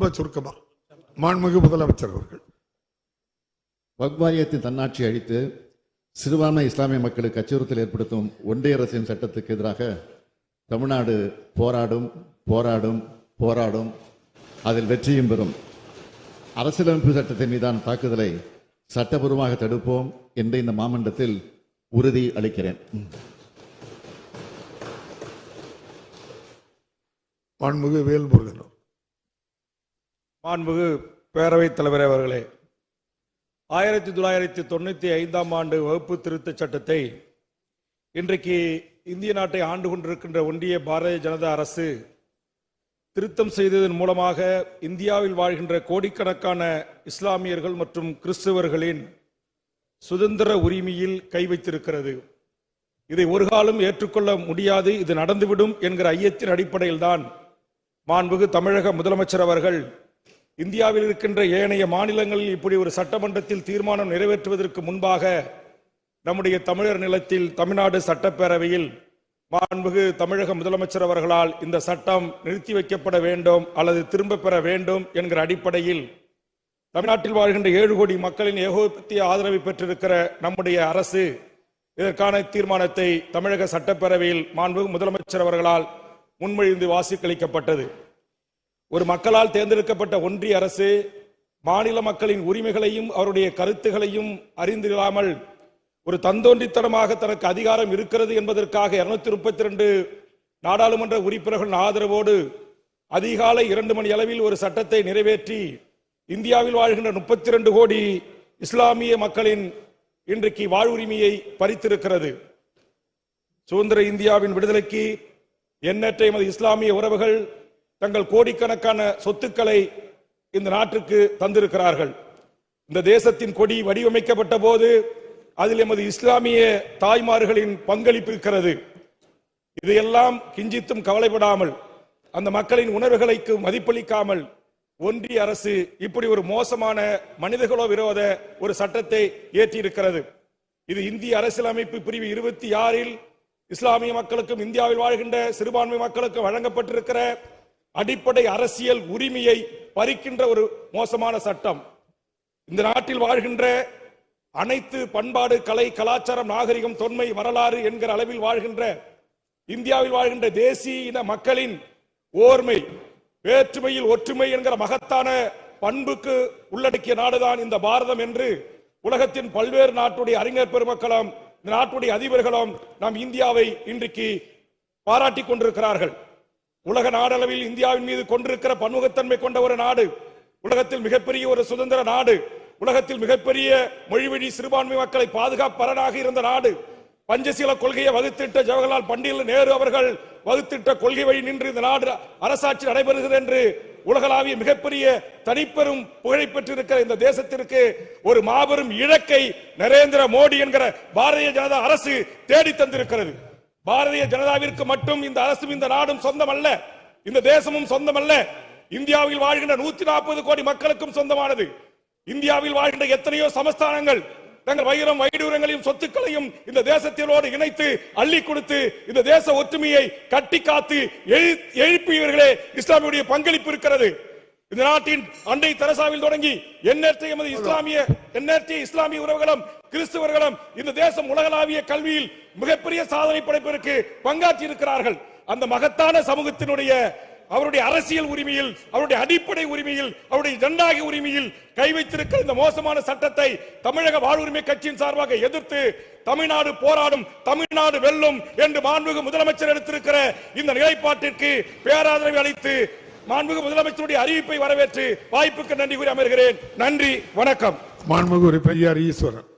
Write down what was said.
ரொம்ப சுருக்கமா. மாண்புமிகு முதலமைச்சர் அவர்கள். வக்ஃப் வாரியத்தின் தன்னாட்சி அழித்து சிறுபான்மை இஸ்லாமிய மக்களுக்கு அச்சுறுத்தல் ஏற்படுத்தும் ஒன்றிய அரசின் சட்டத்துக்கு எதிராக தமிழ்நாடு போராடும் போராடும் போராடும். அதில் வெற்றியும் பெறும். அரசியலமைப்பு சட்டத்தின் மீதான தாக்குதலை சட்டபூர்வமாக தடுப்போம் என்று இந்த மாமன்றத்தில் உறுதி அளிக்கிறேன். மாண்புமிகு வேல்முருகன் மாண்புமிகு பேரவைத் தலைவர் அவர்களே ஆயிரத்தி தொள்ளாயிரத்தி தொண்ணூற்றி ஐந்தாம் ஆண்டு வகுப்பு திருத்தச் சட்டத்தை இன்றைக்கு இந்திய நாட்டை ஆண்டு கொண்டிருக்கின்ற ஒன்றிய பாரதிய ஜனதா அரசு திருத்தம் செய்ததன் மூலமாக இந்தியாவில் வாழ்கின்ற கோடிக்கணக்கான இஸ்லாமியர்கள் மற்றும் கிறிஸ்தவர்களின் சுதந்திர உரிமையில் கை வைத்திருக்கிறது. இதை ஒரு காலம் ஏற்றுக்கொள்ள முடியாது இது நடந்துவிடும் என்கிற ஐயத்தின் அடிப்படையில்தான் மாண்புகு தமிழக முதலமைச்சர் அவர்கள் இந்தியாவில் இருக்கின்ற ஏனைய மாநிலங்களில் இப்படி ஒரு சட்டமன்றத்தில் தீர்மானம் நிறைவேற்றுவதற்கு முன்பாக நம்முடைய தமிழர் நிலத்தில் தமிழ்நாடு சட்டப்பேரவையில் மாண்புகு தமிழக முதலமைச்சர் அவர்களால் இந்த சட்டம் நிறுத்தி வைக்கப்பட வேண்டும் அல்லது திரும்ப பெற வேண்டும் என்கிற அடிப்படையில் தமிழ்நாட்டில் வாழ்கின்ற ஏழு கோடி மக்களின் ஏகோபத்திய ஆதரவை பெற்றிருக்கிற நம்முடைய அரசு இதற்கான தீர்மானத்தை தமிழக சட்டப்பேரவையில் மாண்புகு முதலமைச்சர் அவர்களால் முன்மொழிந்து வாசிக்களிக்கப்பட்டது ஒரு மக்களால் தேர்ந்தெடுக்கப்பட்ட ஒன்றிய அரசு மாநில மக்களின் உரிமைகளையும் அவருடைய கருத்துகளையும் அறிந்திராமல் ஒரு தந்தோன்றித்தனமாக தனக்கு அதிகாரம் இருக்கிறது என்பதற்காக இருநூத்தி முப்பத்தி ரெண்டு நாடாளுமன்ற உறுப்பினர்களின் ஆதரவோடு அதிகாலை இரண்டு மணி அளவில் ஒரு சட்டத்தை நிறைவேற்றி இந்தியாவில் வாழ்கின்ற முப்பத்தி ரெண்டு கோடி இஸ்லாமிய மக்களின் இன்றைக்கு வாழ்வுரிமையை பறித்திருக்கிறது. சுதந்திர இந்தியாவின் விடுதலைக்கு எண்ணற்ற எமது இஸ்லாமிய உறவுகள் தங்கள் கோடிக்கணக்கான சொத்துக்களை இந்த நாட்டிற்கு தந்திருக்கிறார்கள். இந்த தேசத்தின் கொடி வடிவமைக்கப்பட்ட போது அதில் எமது இஸ்லாமிய தாய்மார்களின் பங்களிப்பு இருக்கிறது. இதையெல்லாம் கிஞ்சித்தும் கவலைப்படாமல் அந்த மக்களின் உணர்வுகளுக்கு மதிப்பளிக்காமல் ஒன்றிய அரசு இப்படி ஒரு மோசமான மனிதகுல விரோத ஒரு சட்டத்தை ஏற்றியிருக்கிறது. இது இந்திய அரசியலமைப்பு பிரிவு இருபத்தி ஆறில் இஸ்லாமிய மக்களுக்கும் இந்தியாவில் வாழ்கின்ற சிறுபான்மை மக்களுக்கும் வழங்கப்பட்டிருக்கிற அடிப்படை அரசியல் உரிமையை பறிக்கின்ற ஒரு மோசமான சட்டம். இந்த நாட்டில் வாழ்கின்ற அனைத்து பண்பாடு கலை கலாச்சாரம் நாகரிகம் தொன்மை வரலாறு என்கிற அளவில் வாழ்கின்ற இந்தியாவில் வாழ்கின்ற தேசிய இன மக்களின் ஓர்மை வேற்றுமையில் ஒற்றுமை என்கிற மகத்தான பண்புக்கு உள்ளடக்கிய நாடுதான் இந்த பாரதம் என்று உலகத்தின் பல்வேறு நாட்டுடைய அறிஞர் பெருமக்களும் இந்த நாட்டுடைய அதிபர்களும் நம் இந்தியாவை இன்றைக்கு பாராட்டி கொண்டிருக்கிறார்கள். உலக நாடளவில் இந்தியாவின் மீது கொண்டிருக்கிற பன்முகத்தன்மை கொண்ட ஒரு நாடு உலகத்தில் மிகப்பெரிய ஒரு சுதந்திர நாடு உலகத்தில் மிகப்பெரிய மொழிவழி சிறுபான்மை மக்களை பாதுகாப்பரனாக இருந்த நாடு பஞ்சசீல கொள்கையை வகுத்திட்ட ஜவஹர்லால் பண்டில் நேரு அவர்கள் வகுத்திட்ட கொள்கை வழி நின்று இந்த நாடு அரசாட்சி நடைபெறுகிறது என்று உலகளாவிய மிகப்பெரிய தனிப்பெரும் புகழை பெற்றிருக்கிற இந்த தேசத்திற்கு ஒரு மாபெரும் இழக்கை நரேந்திர மோடி என்கிற பாரதிய ஜனதா அரசு தேடி தந்திருக்கிறது. பாரதிய ஜனதாவிற்கு மட்டும் இந்த அரசும் இந்த நாடும் சொந்தம் அல்ல இந்த தேசமும் சொந்தம் அல்ல இந்தியாவில் வாழ்கின்ற நூத்தி நாற்பது கோடி மக்களுக்கும் சொந்தமானது. இந்தியாவில் வாழ்கின்ற எத்தனையோ சமஸ்தானங்கள் தங்கள் வைரம் வைடூரங்களையும் சொத்துக்களையும் இந்த தேசத்திலோடு இணைத்து அள்ளி கொடுத்து இந்த தேச ஒற்றுமையை கட்டி காத்து எழுப்பியவர்களே இஸ்லாமியுடைய பங்களிப்பு இருக்கிறது. இந்த நாட்டின் அண்டை தெரசாவில் தொடங்கி எண்ணற்ற எமது இஸ்லாமிய எண்ணற்ற இஸ்லாமிய உறவுகளும் கிறிஸ்தவர்களும் இந்த தேசம் உலகளாவிய கல்வியில் மிகப்பெரிய சாதனை படைப்பதற்கு பங்காற்றி இருக்கிறார்கள். அந்த மகத்தான சமூகத்தினுடைய அவருடைய அரசியல் உரிமையில் அவருடைய அடிப்படை உரிமையில் அவருடைய ஜனநாயக உரிமையில் கை வைத்திருக்கிற இந்த மோசமான சட்டத்தை தமிழக வாழ்வுரிமை கட்சியின் சார்பாக எதிர்த்து தமிழ்நாடு போராடும் தமிழ்நாடு வெல்லும் என்று மாண்புமிகு முதலமைச்சர் எடுத்திருக்கிற இந்த நிலைப்பாட்டிற்கு பேராதரவை அளித்து மாண்புமிகு முதலமைச்சருடைய அறிவிப்பை வரவேற்று வாய்ப்புக்கு நன்றி கூறி அமர்கிறேன். நன்றி வணக்கம். மாண்புமிகு உறுப்பினர் ஈஸ்வரன்.